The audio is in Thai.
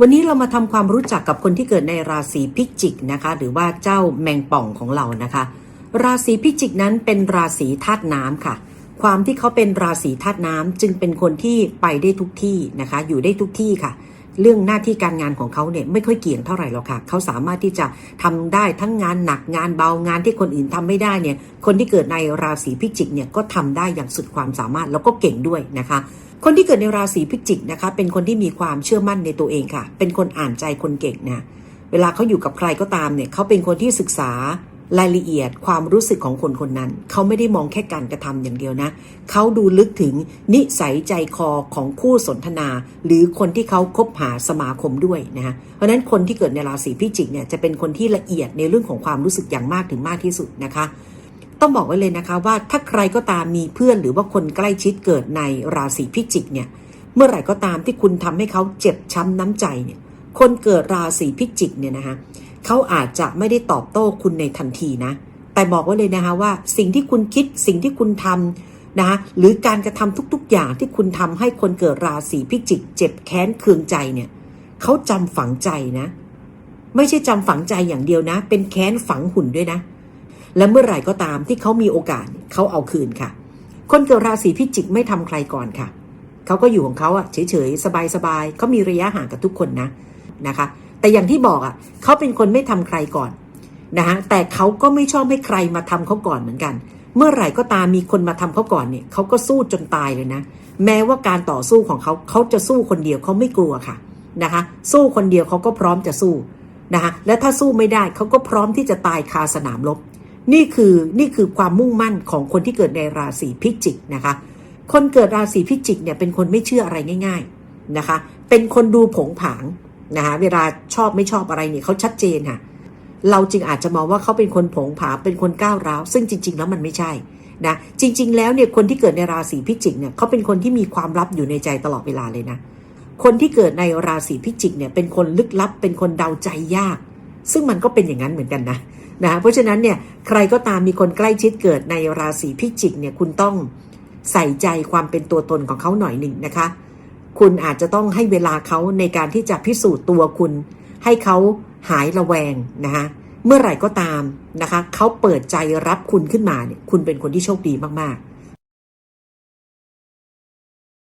วันนี้เรามาทำความรู้จักกับคนที่เกิดในราศีพิจิกนะคะ หรือว่าเจ้าแมงป่องของเรานะคะ ราศีพิจิกนั้นเป็นราศีธาตุน้ำค่ะ ความที่เขาเป็นราศีธาตุน้ำจึงเป็นคนที่ไปได้ทุกที่นะคะ อยู่ได้ทุกที่ค่ะ เรื่องหน้าที่การงานของเขาเนี่ยไม่ค่อยเกี่ยงเท่าไหร่หรอกค่ะ เขาสามารถที่จะทำได้ทั้งงานหนักงานเบางานที่คนอื่นทำไม่ได้เนี่ย คนที่เกิดในราศีพิจิกเนี่ยก็ทำได้อย่างสุดความสามารถแล้วก็เก่งด้วยนะคะคนที่เกิดในราศีพิจิกนะคะ เป็นคนที่มีความเชื่อมั่นในตัวเองค่ะ เป็นคนอ่านใจคนเก่งนะ เวลาเขาอยู่กับใครก็ตามเนี่ย เขาเป็นคนที่ศึกษา รายละเอียดความรู้สึกของคนคนนั้น เขาไม่ได้มองแค่การกระทำอย่างเดียวนะ เขาดูลึกถึงนิสัยใจคอของคู่สนทนา หรือคนที่เขาคบหาสมาคมด้วยนะฮะเพราะฉะนั้นคนที่เกิดในราศีพิจิกเนี่ยจะเป็นคนที่ละเอียดในเรื่องของความรู้สึกอย่างมากถึงมากที่สุดนะคะ ต้องบอกไว้เลยนะคะว่าถ้าใครก็ตามมีเพื่อนหรือว่าคนใกล้ชิดเกิดในราศีพิจิกเนี่ยเมื่อไหร่ก็ตามที่คุณทำให้เขาเจ็บช้ำน้ำใจเนี่ย คนเกิดราศีพิจิกเนี่ยนะคะเขาอาจจะไม่ได้ตอบโต้คุณในทันทีนะ แต่บอกไว้เลยนะคะว่าสิ่งที่คุณคิดสิ่งที่คุณทำนะคะหรือการกระทำทุก ๆ อย่างที่คุณทำให้คนเกิดราศีพิจิก เจ็บแค้นเคืองใจเนี่ยเขาจำฝังใจนะ ไม่ใช่จำฝังใจอย่างเดียวนะ เป็นแค้นฝังหุ่นด้วยนะ และเมื่อไหร่ก็ตามที่เขามีโอกาสเขาเอาคืนค่ะ คนเกิดราศีพิจิกไม่ทำใครก่อนค่ะเขาก็อยู่ของเขาอะเฉยๆ สบายๆเขามีระยะห่างกับทุกคนนะ นะคะ แต่อย่างที่บอกอะเขาเป็นคนไม่ทำใครก่อนนะคะแต่เขาก็ไม่ชอบให้ใครมาทำเขาก่อนเหมือนกัน เมื่อไหร่ก็ตามมีคนมาทำเขาก่อนเนี่ยเขาก็สู้จนตายเลยนะ แม้ว่าการต่อสู้ของเขาเขาจะสู้คนเดียวเขาไม่กลัวค่ะนะคะ สู้คนเดียวเขาก็พร้อมจะสู้นะคะและถ้าสู้ไม่ได้เขาก็พร้อมที่จะตายคาสนามรบนี่คือนี่คือความมุ่งมั่นของคนที่เกิดในราศีพิจิกนะคะ คนเกิดราศีพิจิกเนี่ยเป็นคนไม่เชื่ออะไรง่าย ๆนะคะ เป็นคนดูผงผาง นะคะเวลาชอบไม่ชอบอะไรเนี่ยเขาชัดเจนค่ะ เราจึงอาจจะมองว่าเขาเป็นคนผงผาเป็นคนก้าวร้าวซึ่งจริง ๆ แล้วมันไม่ใช่นะจริง ๆ แล้วเนี่ยคนที่เกิดในราศีพิจิกเนี่ยเขาเป็นคนที่มีความลับอยู่ในใจตลอดเวลาเลยนะ คนที่เกิดในราศีพิจิกเนี่ยเป็นคนลึกลับ เป็นคนเดาใจยาก ซึ่งมันก็เป็นอย่างนั้นเหมือนกันนะนะเพราะฉะนั้นเนี่ยใครก็ตามมีคนใกล้ชิดเกิดในราศีพิจิกเนี่ยคุณต้องใส่ใจความเป็นตัวตนของเขาหน่อยหนึ่งนะคะ คุณอาจจะต้องให้เวลาเขาในการที่จะพิสูจน์ตัวคุณ ให้เขาหายระแวงนะคะเมื่อไหร่ก็ตามนะคะเขาเปิดใจรับคุณขึ้นมาเนี่ยคุณเป็นคนที่โชคดีมากๆ